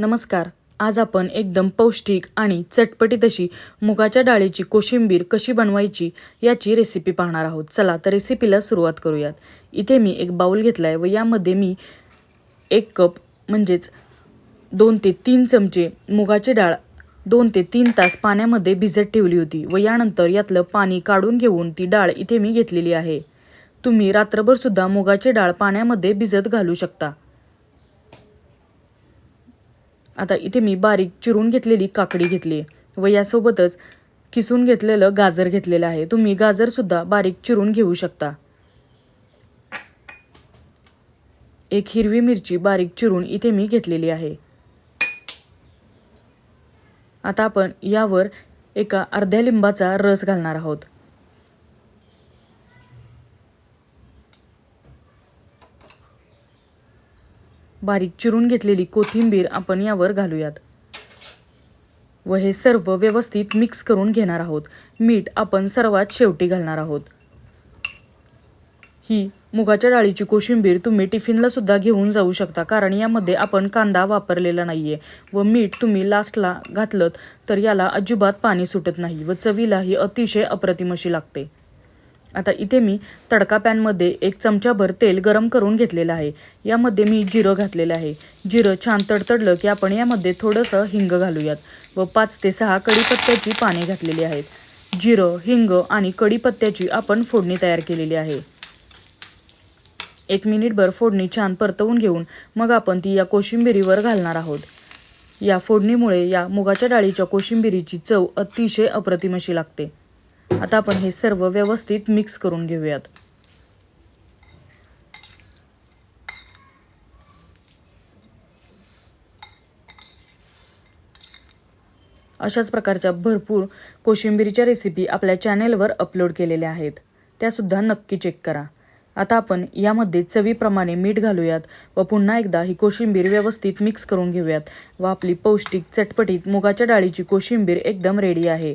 नमस्कार. आज आपण एकदम पौष्टिक आणि चटपटीत अशी मुगाच्या डाळीची कोशिंबीर कशी बनवायची याची रेसिपी पाहणार आहोत. चला तर रेसिपीला सुरुवात करूयात. इथे मी एक बाऊल घेतला आहे व यामध्ये मी एक कप म्हणजेच दोन ते तीन चमचे मुगाची डाळ दोन ते तीन तास पाण्यामध्ये भिजत ठेवली होती व यानंतर यातलं पाणी काढून घेऊन ती डाळ इथे मी घेतलेली आहे. तुम्ही रात्रभरसुद्धा मुगाची डाळ पाण्यामध्ये भिजत घालू शकता. आता इथे मी बारीक चिरून घेतलेली काकडी घेतली आहे व यासोबतच किसून घेतलेलं गाजर घेतलेलं आहे. तुम्ही गाजरसुद्धा बारीक चिरून घेऊ शकता. एक हिरवी मिरची बारीक चिरून इथे मी घेतलेली आहे. आता आपण यावर एका अर्ध्या लिंबाचा रस घालणार आहोत. बारीक चिरून घेतलेली कोथिंबीर आपण यावर घालूयात. व हे सर्व व्यवस्थित मिक्स करून घेणार आहोत. मीठ आपण सर्वात शेवटी घालणार आहोत. ही मुगाच्या डाळीची कोशिंबीर तुम्ही टिफिनला सुद्धा घेऊन जाऊ शकता कारण यामध्ये आपण कांदा वापरलेला नाहीये. व मीठ तुम्ही लास्टला घातलं तर याला अजिबात पाणी सुटत नाही व चवीला ही अतिशय अप्रतिम अशी लागते. आता इथे मी तडका पॅनमध्ये एक चमचाभर तेल गरम करून घेतलेलं आहे. यामध्ये मी जिरं घातलेलं आहे. जिरं छान तडतडलं की आपण यामध्ये थोडंसं हिंग घालूयात व पाच ते सहा कढीपत्त्याची पाने घातलेली आहेत. जिरं हिंग आणि कढीपत्त्याची आपण फोडणी तयार केलेली आहे. एक मिनिटभर फोडणी छान परतवून घेऊन मग आपण ती या कोशिंबिरीवर घालणार आहोत. या फोडणीमुळे या मुगाच्या डाळीच्या कोशिंबिरीची चव अतिशय अप्रतिम अशी लागते. आता आपण हे सर्व व्यवस्थित मिक्स करून घेऊयात. अशाच प्रकारच्या भरपूर कोशिंबीरीच्या रेसिपी आपल्या चॅनेलवर अपलोड केलेल्या आहेत. त्यासुद्धा नक्की चेक करा. आता आपण यामध्ये चवीप्रमाणे मीठ घालूयात व पुन्हा एकदा ही कोशिंबीर व्यवस्थित मिक्स करून घेऊयात व आपली पौष्टिक चटपटीत मुगाच्या डाळीची कोशिंबीर एकदम रेडी आहे.